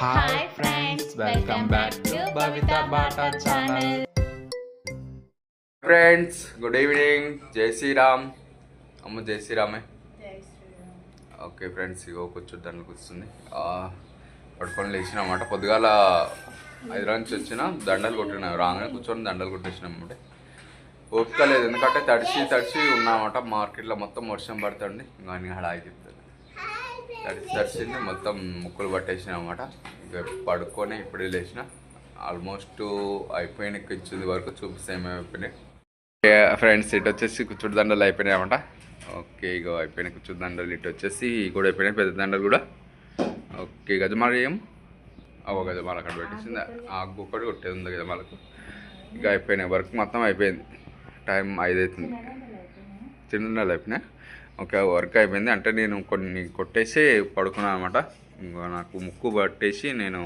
Hi friends welcome back to Bhavita Bata channel friends good evening జై శ్రీరామ్ అమ్మ జై శ్రీరామే okay friends ఇగో కూర్చోడానికి కూర్చుంది పడుకొని లేచినామాట పొద్దుగాల హైదరాబాద్ నుంచి వచ్చిన దండలు కొట్టినా. రాగానే కూర్చొని దండలు కొట్టేసినాం అన్నమాట. ఓపిక లేదు ఎందుకంటే తడిసి తడిసి ఉన్నామాట మార్కెట్లో మొత్తం వర్షం పడుతుంది. ఇంకా అని హడా ఆగిపోతుంది తడిసి తడిసింది మొత్తం ముక్కులు పట్టేసిన అనమాట ఇక పడుకొని ఇప్పుడు లేచిన. ఆల్మోస్ట్ అయిపోయిన ఇచ్చింది వరకు చూపిస్తే ఏమేమి అయిపోయినాయి ఫ్రెండ్స్ ఇటు వచ్చేసి కూర్చుడు దండలు అయిపోయినాయి అనమాట ఓకే ఇక అయిపోయినాయి కూర్చుడు దండలు. ఇటు వచ్చేసి కూడా అయిపోయినాయి పెద్ద దండలు కూడా. ఓకే గజమాల ఏం? అవో గజమాల అక్కడ పెట్టేసింది? ఆకు ఒకటి కొట్టేది ఉంది గజమాలకు. ఇక అయిపోయినాయి వర్క్ మొత్తం అయిపోయింది. టైం ఐదు అవుతుంది చిన్న అయిపోయినాయి? ఓకే వర్క్ అయిపోయింది. అంటే నేను కొన్ని కొట్టేసి పడుకున్నాను అనమాట ఇంకా నాకు ముక్కు పట్టేసి నేను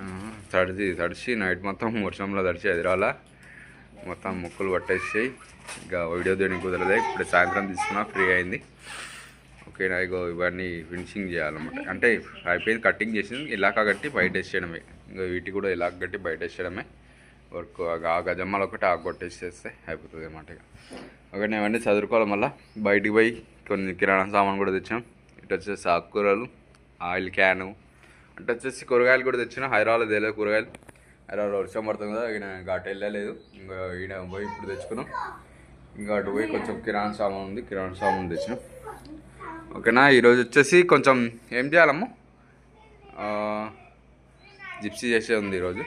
ఆ, తడిసి తడిసి నైట్ మొత్తం వర్షంలో తడిచి ఎదురాల. మొత్తం ముక్కులు పట్టేసి ఇక వీడియో దేనికి కుదరలే ఇప్పుడు సాయంత్రం తీసుకున్నా ఫ్రీ అయింది. ఓకే నా ఇగో ఇవన్నీ ఫినిషింగ్ చేయాలన్నమాట. అంటే అయిపోయింది కటింగ్ చేసింది. ఇలాక కట్టి బయట వేసేయడమే. ఇంకా వీటి కూడా ఇలాగ కట్టి బయట వేసేయడమే. వర్క్ ఆ గజమ్మలు ఒకటి ఆకు కొట్టేసేస్తే అయిపోతుంది అన్నమాట ఇక. ఓకే నేను అవన్నీ చదువుకోవాలి మళ్ళీ. బయటికి పోయి కొన్ని కిరాణా సామాన్ కూడా తెచ్చాం ఇటు వచ్చేసి ఆకుకూరలు ఆయిల్ క్యాను. అంటే వచ్చేసి కూరగాయలు కూడా తెచ్చిన. హైదరాబాద్లో తెలియదు కూరగాయలు. హైదరాబాద్లో వర్షం పడుతుంది కదా ఇక నేను ఘాట్ వెళ్ళలేదు. ఇంకా ఈయన పోయి ఇప్పుడు తెచ్చుకున్నాం. ఇంకా అటు పోయి కొంచెం కిరాణా సామాన్ ఉంది. కిరాణా సామాన్ తెచ్చినాం. ఓకేనా? ఈరోజు వచ్చేసి కొంచెం ఏం చేయాలమ్మ? జిప్సీ చేసే ఉంది ఈరోజు.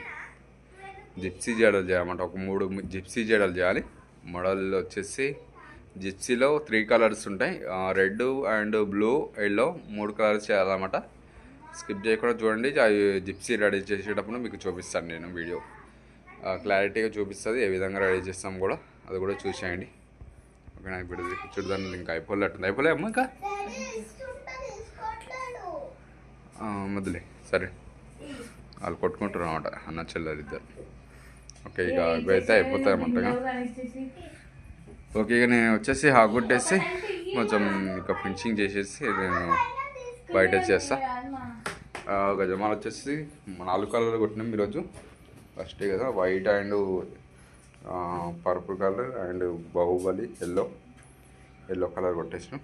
జిప్సీ జడలు చేయాలన్నమాట ఒక మూడు జిప్సీ జడలు చేయాలి. మోడల్ వచ్చేసి జిప్సీలో త్రీ కలర్స్ ఉంటాయి. రెడ్ అండ్ బ్లూ ఎల్లో మూడు కలర్స్ చేయాలన్నమాట. స్కిప్ చేయకుండా చూడండి. అవి జిప్సీ రెడీ చేసేటప్పుడు మీకు చూపిస్తాను నేను వీడియో. క్లారిటీగా చూపిస్తుంది. ఏ విధంగా రెడీ చేస్తాం కూడా అది కూడా చూసేయండి. ఓకేనా? ఇప్పుడు ఇది చూడదాన్ని ఇంకా అయిపోలేట్టుంది అయిపోలే అమ్మ ఇంకా? ఆ, మొదలే సరే. వాళ్ళు కొట్టుకుంటారు అనమాట అన్న చెల్లెలు ఇద్దరు. ఓకే ఇక ఇవైతే అయిపోతాయి అనమాట ఓకే ఇక నేను వచ్చేసి హాగొట్టేసి కొంచెం ఇక ఫినిషింగ్ చేసేసి నేను బయట చేస్తా గజమాలు వచ్చేసి నాలుగు కలర్లు కొట్టినాం ఈరోజు. ఫస్ట్ కదా white and purple colour and Baahubali yellow yellow colour కొట్టేసినాం.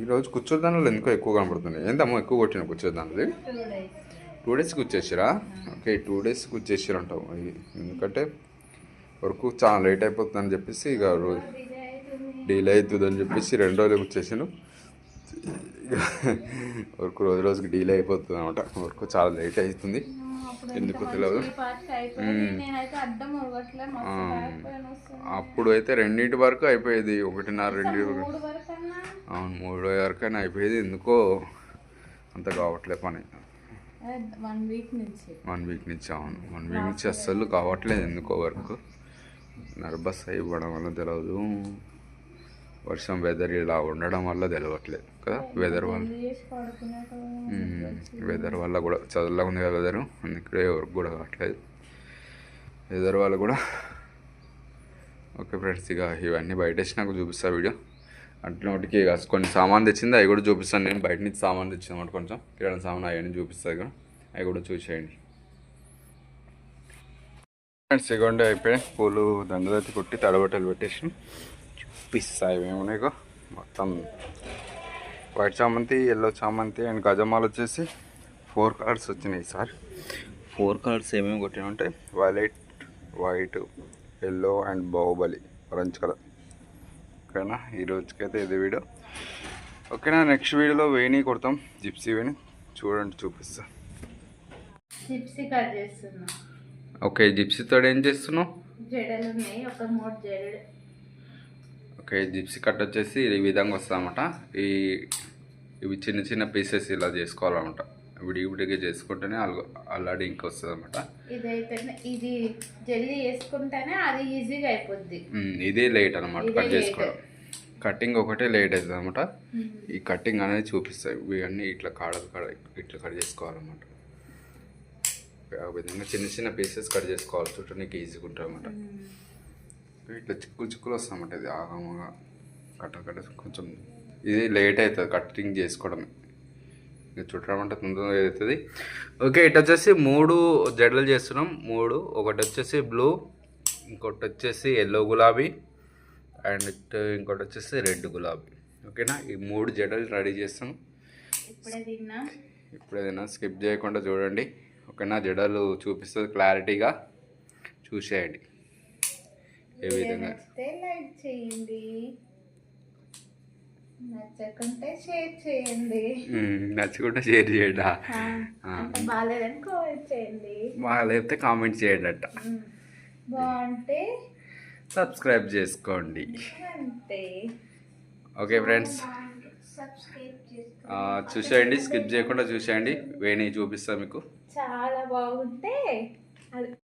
ఈరోజు కూర్చోదానిలో ఎందుకో ఎక్కువ కనపడుతుంది. ఏందమ్మో ఎక్కువ కొట్టిన కూర్చోదానిది టూ డేస్ కూర్చేసిరా ఓకే టూ డేస్ కూర్చేసిరు అంటావు. ఇది ఎందుకంటే వర్క్ చాలా లేట్ అయిపోతుందని చెప్పేసి ఇక రోజు డీలే అవుతుంది అని చెప్పేసి రెండు రోజులు కూర్చేసాను వర్క్ రోజు రోజుకి డీలే అయిపోతుంది అనమాట. వర్క్ చాలా లేట్ అవుతుంది. ఎందుకు తెలియదు. అప్పుడు అయితే రెండింటి వరకు అయిపోయేది. ఒకటిన్నర రెండు మూడు వరకు అన్నా అవును మూడో వరకైనా అయిపోయేది. ఎందుకో అంత కావట్లే పని. వన్ వీక్ నుంచి. వన్ వీక్ నుంచి అవును. వన్ వీక్ నుంచి అస్సలు కావట్లేదు ఎందుకో వర్క్. నర్బస్ ఇవ్వడం వల్ల తెలియదు వర్షం వెదర్ ఇలా ఉండడం వల్ల తెలియట్లేదు కదా వెదర్ వల్ల. వెదర్ వల్ల కూడా చదువులా ఉంది కదా వెదర్ అందుకే వర్క్ కూడా కావట్లేదు. వెదర్ వల్ల కూడా. ఓకే ఫ్రెండ్స్ ఇక ఇవన్నీ బయట వేసి నాకు చూపిస్తా వీడియో. అంటే కొన్ని సామాన్ తెచ్చింది అవి కూడా చూపిస్తాను. నేను బయట నుంచి సామాన్ తెచ్చింది అనమాట కొంచెం. కిరాణా సామాన్ అవన్నీ చూపిస్తాను ఇక్కడ అవి కూడా చూసేయండి. ఫ్రెండ్స్ ఇగోండి అయిపోయాయి పూలు దండదత్తి కొట్టి తడబట్టలు పెట్టేసి చూపిస్తా ఇవేమున్నాయి మొత్తం వైట్ చామంతి ఎల్లో చామంతి అండ్ గజమాలు వచ్చేసి ఫోర్ కలర్స్ వచ్చినాయి సార్ ఫోర్ కలర్స్ ఏమేమి కొట్టినామంటే violet white yellow and Baahubali orange colour ఓకేనా? ఈ రోజుకైతే ఇది వీడియో. ఓకేనా నెక్స్ట్ వీడియోలో వేణి కొడతాం. జిప్సీ వేణి చూడండి చూపిస్తా. చిప్స్ కట్ చేస్తున్నా. ఓకే జిప్సీతో ఏం చేస్తున్నావు? జడలు ఉన్నాయి ఒక మూడు జడలు. ఓకే జిప్సీ కట్ వచ్చేసి ఈ విధంగా వస్తుందన్నమాట. ఈ ఇవి చిన్న చిన్న పీసెస్ ఇలా చేసుకోవాలన్నమాట. విడిగి విడిగా చేసుకుంటేనే అల్లాడి ఇంక వస్తుంది అనమాట ఇది జల్దీ వేసుకుంటేనే అది ఈజీగా అయిపోద్ది. ఇదే లేట్ అనమాట కట్. చేసుకోవడం. కటింగ్ ఒకటే లేట్ అవుతుంది అనమాట ఈ కటింగ్ అనేది చూపిస్తాయి. ఇవన్నీ ఇట్లా కాడ ఇట్లా కట్ చేసుకోవాలన్నమాట. ఆ విధంగా చిన్న చిన్న పీసెస్ కట్ చేసుకోవాలి. చుట్టూ నీకు ఈజీగా ఉంటుంది అనమాట ఇట్లా చిక్కులు చిక్కులు వస్తామట ఇది ఆగమగా కట్ట కట్ట కొంచెం ఇది లేట్ అవుతుంది కటింగ్ చేసుకోవడమే. చుట్టడం అంటే తొందరగా అవుతుంది ఓకే ఇటు వచ్చేసి మూడు జడలు చేస్తున్నాం. మూడు ఒకటి వచ్చేసి బ్లూ ఇంకోటి వచ్చేసి ఎల్లో గులాబీ అండ్ ఇంకోటి వచ్చేసి రెడ్ గులాబీ. ఓకేనా? ఈ మూడు జడలు రెడీ చేస్తాం. ఇప్పుడే తిన్నా. ఇప్పుడు ఏదైనా స్కిప్ చేయకుండా చూడండి. ఓకేనా? జడలు చూపిస్తుంది క్లారిటీగా. చూసేయండి. ఏ విధంగా? లైక్ చేయండి. నచ్చకుంటే షేర్ చేయండి. నచ్చుకుంటే షేర్ చేయండి? బాగాలేదని కామెంట్ చేయండి. కామెంట్ అట్ట. బాగుంటే సబ్స్క్రైబ్ చేసుకోండి. అంతే. Okay friends. చూసేయండి స్కిప్ చేయకుండా చూసేయండి. వేణి చూపిస్తా మీకు. చాలా బాగుంటే